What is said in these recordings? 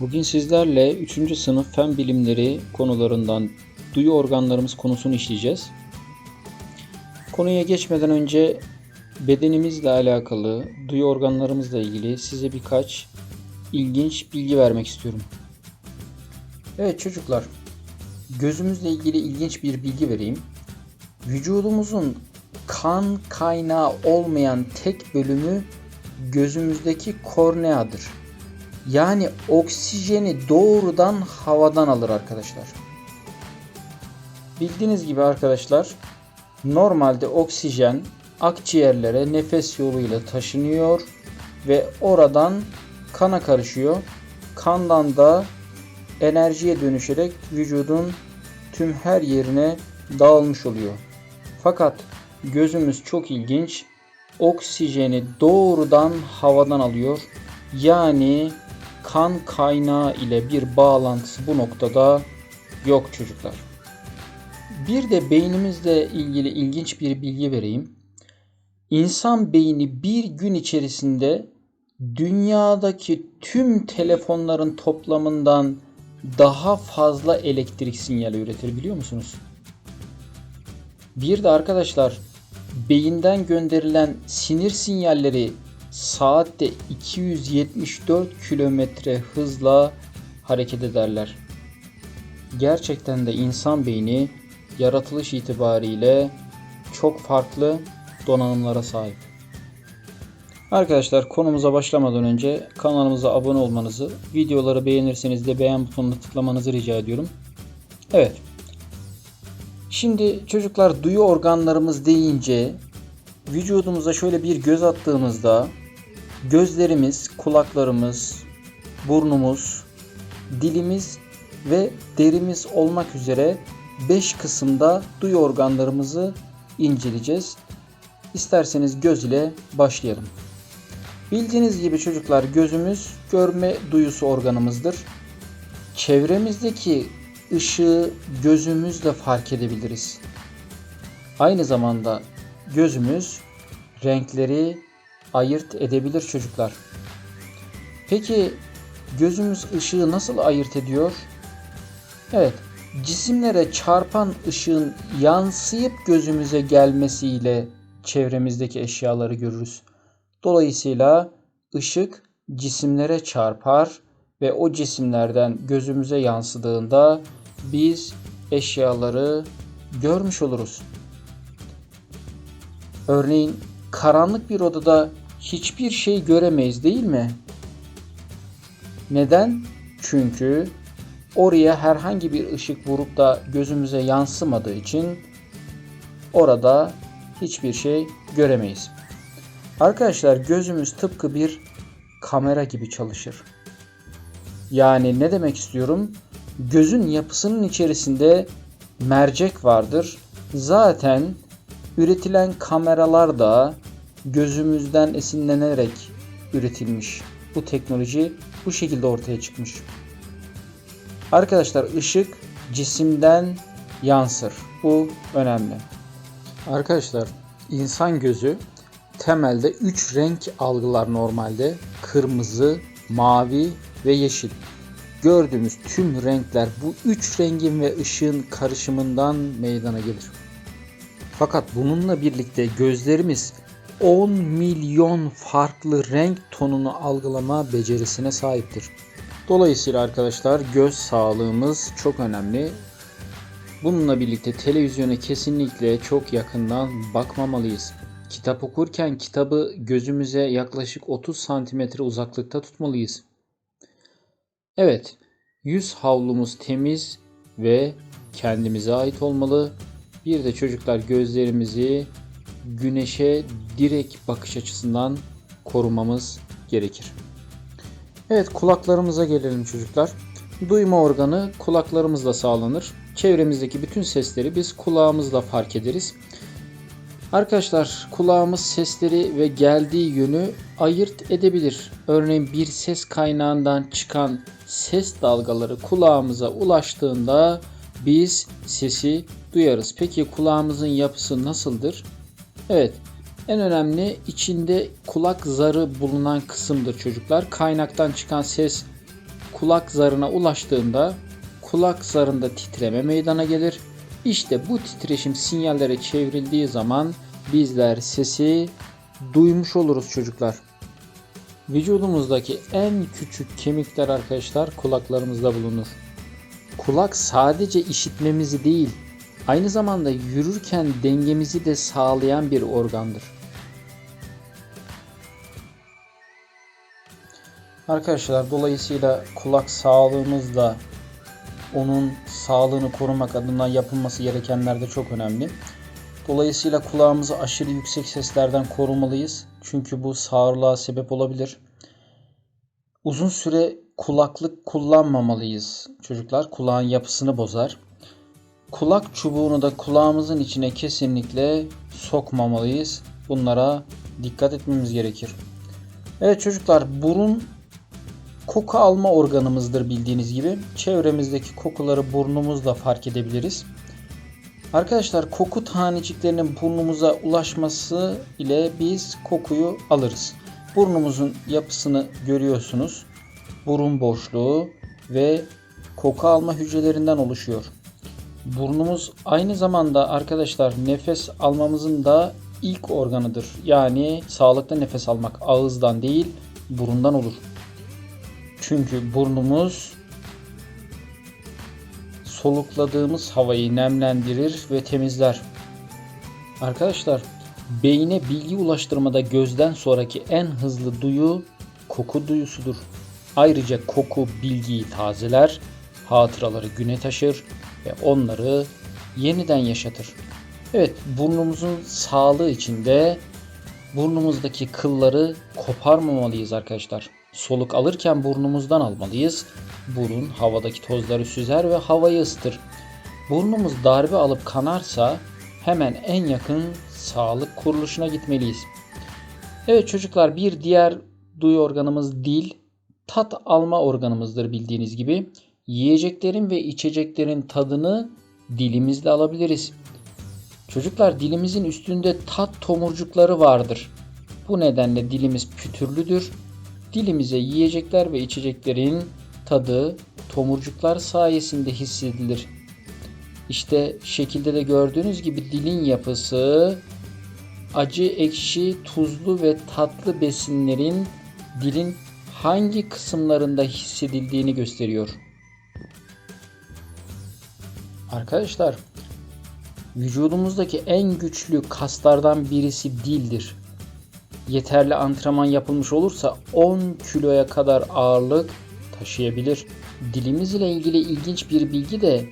Bugün sizlerle 3. sınıf fen bilimleri konularından duyu organlarımız konusunu işleyeceğiz. Konuya geçmeden önce bedenimizle alakalı, duyu organlarımızla ilgili size birkaç ilginç bilgi vermek istiyorum. Evet çocuklar, gözümüzle ilgili ilginç bir bilgi vereyim. Vücudumuzun kan kaynağı olmayan tek bölümü gözümüzdeki korneadır. Yani oksijeni doğrudan havadan alır arkadaşlar. Bildiğiniz gibi arkadaşlar normalde oksijen akciğerlere nefes yoluyla taşınıyor ve oradan kana karışıyor. Kandan da enerjiye dönüşerek vücudun tüm her yerine dağılmış oluyor. Fakat gözümüz çok ilginç. Oksijeni doğrudan havadan alıyor. Yani kan kaynağı ile bir bağlantısı bu noktada yok çocuklar. Bir de beynimizle ilgili ilginç bir bilgi vereyim. İnsan beyni bir gün içerisinde dünyadaki tüm telefonların toplamından daha fazla elektrik sinyali üretir biliyor musunuz? Bir de arkadaşlar beyinden gönderilen sinir sinyalleri saatte 274 kilometre hızla hareket ederler. Gerçekten de insan beyni yaratılış itibariyle çok farklı donanımlara sahip. Arkadaşlar konumuza başlamadan önce kanalımıza abone olmanızı, videoları beğenirseniz de beğen butonuna tıklamanızı rica ediyorum. Evet. Şimdi çocuklar duyu organlarımız deyince vücudumuza şöyle bir göz attığımızda gözlerimiz, kulaklarımız, burnumuz, dilimiz ve derimiz olmak üzere 5 kısımda duyu organlarımızı inceleyeceğiz. İsterseniz göz ile başlayalım. Bildiğiniz gibi çocuklar gözümüz görme duyusu organımızdır. Çevremizdeki ışığı gözümüzle fark edebiliriz. Aynı zamanda gözümüz renkleri ayırt edebilir çocuklar. Peki gözümüz ışığı nasıl ayırt ediyor? Evet, cisimlere çarpan ışığın yansıyıp gözümüze gelmesiyle çevremizdeki eşyaları görürüz. Dolayısıyla ışık cisimlere çarpar ve o cisimlerden gözümüze yansıdığında biz eşyaları görmüş oluruz. Örneğin karanlık bir odada hiçbir şey göremeyiz değil mi? Neden? Çünkü oraya herhangi bir ışık vurup da gözümüze yansımadığı için orada hiçbir şey göremeyiz. Arkadaşlar gözümüz tıpkı bir kamera gibi çalışır. Yani ne demek istiyorum? Gözün yapısının içerisinde mercek vardır. Zaten üretilen kameralar da gözümüzden esinlenerek üretilmiş. Bu teknoloji bu şekilde ortaya çıkmış. Arkadaşlar ışık cisimden yansır. Bu önemli. Arkadaşlar insan gözü temelde 3 renk algılar normalde. Kırmızı, mavi ve yeşil. Gördüğümüz tüm renkler bu üç rengin ve ışığın karışımından meydana gelir. Fakat bununla birlikte gözlerimiz 10 milyon farklı renk tonunu algılama becerisine sahiptir. Dolayısıyla arkadaşlar göz sağlığımız çok önemli. Bununla birlikte televizyona kesinlikle çok yakından bakmamalıyız. Kitap okurken kitabı gözümüze yaklaşık 30 santimetre uzaklıkta tutmalıyız. Evet, yüz havlumuz temiz ve kendimize ait olmalı. Bir de çocuklar gözlerimizi güneşe direkt bakış açısından korumamız gerekir. Evet kulaklarımıza gelelim çocuklar. Duyma organı kulaklarımızla sağlanır. Çevremizdeki bütün sesleri biz kulağımızla fark ederiz. Arkadaşlar kulağımız sesleri ve geldiği yönü ayırt edebilir. Örneğin bir ses kaynağından çıkan ses dalgaları kulağımıza ulaştığında biz sesi duyarız. Peki kulağımızın yapısı nasıldır? Evet, En önemli içinde kulak zarı bulunan kısımdır çocuklar. Kaynaktan çıkan ses kulak zarına ulaştığında kulak zarında titreme meydana gelir. İşte bu titreşim sinyallere çevrildiği zaman bizler sesi duymuş oluruz çocuklar. Vücudumuzdaki en küçük kemikler arkadaşlar kulaklarımızda bulunur. Kulak sadece işitmemizi değil, aynı zamanda yürürken dengemizi de sağlayan bir organdır. Arkadaşlar dolayısıyla kulak sağlığımız da onun sağlığını korumak adına yapılması gerekenler de çok önemli. Dolayısıyla kulağımızı aşırı yüksek seslerden korumalıyız. Çünkü bu sağırlığa sebep olabilir. Uzun süre kulaklık kullanmamalıyız çocuklar. Kulağın yapısını bozar. Kulak çubuğunu da kulağımızın içine kesinlikle sokmamalıyız. Bunlara dikkat etmemiz gerekir. Evet çocuklar burun koku alma organımızdır bildiğiniz gibi. Çevremizdeki kokuları burnumuzla fark edebiliriz. Arkadaşlar koku taneciklerinin burnumuza ulaşması ile biz kokuyu alırız. Burnumuzun yapısını görüyorsunuz. Burun boşluğu ve koku alma hücrelerinden oluşuyor. Burnumuz aynı zamanda arkadaşlar nefes almamızın da ilk organıdır. Yani sağlıklı nefes almak ağızdan değil burundan olur. Çünkü burnumuz solukladığımız havayı nemlendirir ve temizler. Arkadaşlar beyne bilgi ulaştırmada gözden sonraki en hızlı duyu koku duyusudur. Ayrıca koku bilgiyi tazeler, hatıraları güne taşır ve onları yeniden yaşatır. Evet burnumuzun sağlığı içinde burnumuzdaki kılları koparmamalıyız arkadaşlar. Soluk alırken burnumuzdan almalıyız. Burun havadaki tozları süzer ve havayı ısıtır. Burnumuz darbe alıp kanarsa hemen en yakın sağlık kuruluşuna gitmeliyiz. Evet çocuklar bir diğer duyu organımız dil, tat alma organımızdır bildiğiniz gibi. Yiyeceklerin ve içeceklerin tadını dilimizle alabiliriz. Çocuklar dilimizin üstünde tat tomurcukları vardır. Bu nedenle dilimiz pütürlüdür. Dilimize yiyecekler ve içeceklerin tadı tomurcuklar sayesinde hissedilir. İşte şekilde de gördüğünüz gibi dilin yapısı acı, ekşi, tuzlu ve tatlı besinlerin dilin hangi kısımlarında hissedildiğini gösteriyor. Arkadaşlar vücudumuzdaki en güçlü kaslardan birisi dildir. Yeterli antrenman yapılmış olursa 10 kiloya kadar ağırlık taşıyabilir. Dilimiz ile ilgili ilginç bir bilgi de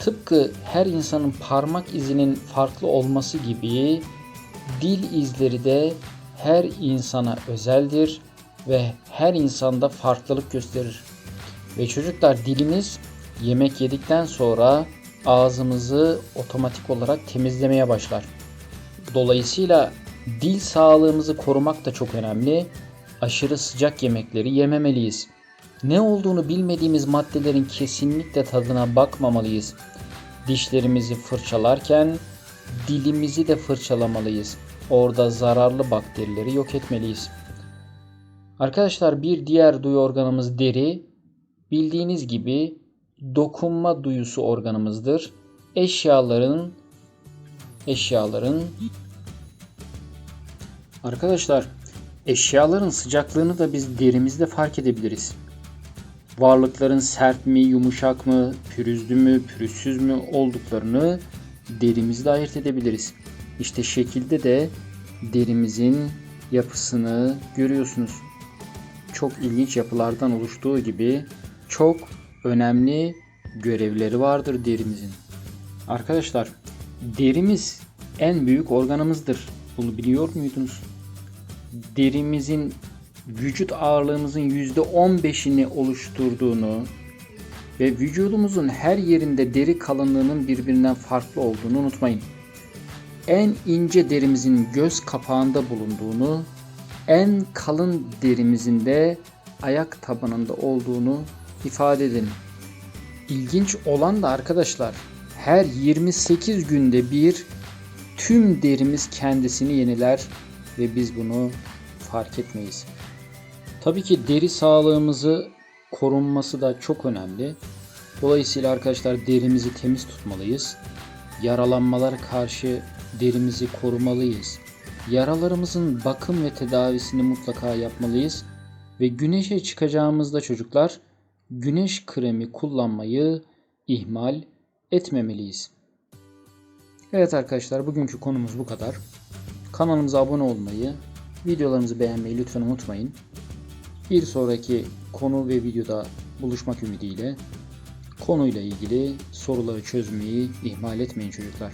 tıpkı her insanın parmak izinin farklı olması gibi dil izleri de her insana özeldir ve her insanda farklılık gösterir. Ve çocuklar dilimiz yemek yedikten sonra ağzımızı otomatik olarak temizlemeye başlar. Dolayısıyla dil sağlığımızı korumak da çok önemli. Aşırı sıcak yemekleri yememeliyiz. Ne olduğunu bilmediğimiz maddelerin kesinlikle tadına bakmamalıyız. Dişlerimizi fırçalarken dilimizi de fırçalamalıyız. Orada zararlı bakterileri yok etmeliyiz. Arkadaşlar bir diğer duyu organımız deri. Bildiğiniz gibi dokunma duyusu organımızdır. Eşyaların eşyaların Arkadaşlar eşyaların sıcaklığını da biz derimizde fark edebiliriz. Varlıkların sert mi, yumuşak mı, pürüzlü mü, pürüzsüz mü olduklarını derimizde ayırt edebiliriz. İşte şekilde de derimizin yapısını görüyorsunuz. Çok ilginç yapılardan oluştuğu gibi çok önemli görevleri vardır derimizin. Arkadaşlar derimiz en büyük organımızdır. Bunu biliyor muydunuz? Derimizin vücut ağırlığımızın %15'ini oluşturduğunu ve vücudumuzun her yerinde deri kalınlığının birbirinden farklı olduğunu unutmayın. En ince derimizin göz kapağında bulunduğunu, en kalın derimizin de ayak tabanında olduğunu ifade edin. İlginç olan da arkadaşlar her 28 günde bir tüm derimiz kendisini yeniler ve biz bunu fark etmeyiz. Tabii ki deri sağlığımızı korunması da çok önemli. Dolayısıyla arkadaşlar derimizi temiz tutmalıyız. Yaralanmalara karşı derimizi korumalıyız. Yaralarımızın bakım ve tedavisini mutlaka yapmalıyız. Ve güneşe çıkacağımızda çocuklar güneş kremi kullanmayı ihmal etmemeliyiz. Evet arkadaşlar bugünkü konumuz bu kadar. Kanalımıza abone olmayı, videolarımızı beğenmeyi lütfen unutmayın. Bir sonraki konu ve videoda buluşmak ümidiyle konuyla ilgili soruları çözmeyi ihmal etmeyin çocuklar.